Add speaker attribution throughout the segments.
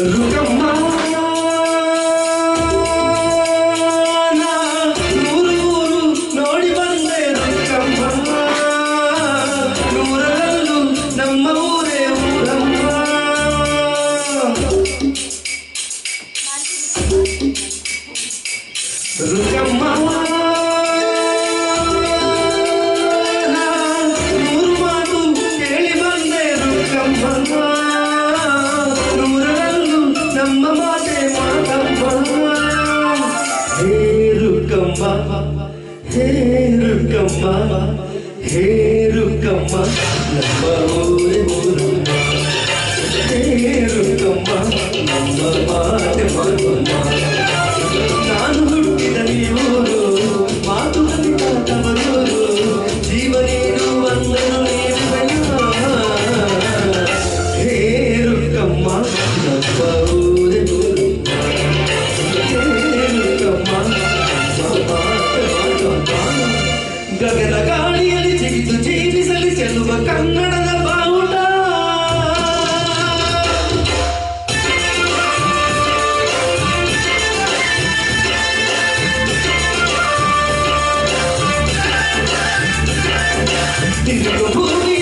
Speaker 1: 如果我。ருக்கம்மா ஹே ருக்கம்மா ஹே ருக்கம்மா நம்ம ஊரே ஊரம்மா ஹே ருக்கம்மா Hallelujah.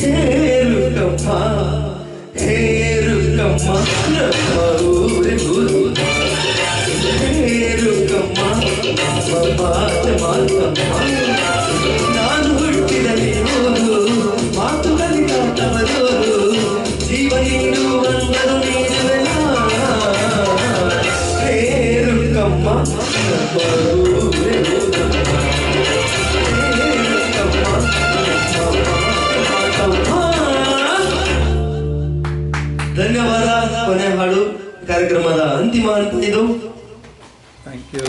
Speaker 1: తేరుకమ్మ తేరుకమ్మ తేరుకమ్మ పాత మాతమ్మ ಧನ್ಯವಾದ ಕೊನೆ ಹಾಡು ಕಾರ್ಯಕ್ರಮದ ಅಂತಿಮ ಹಂತ ಇದು.
Speaker 2: Thank you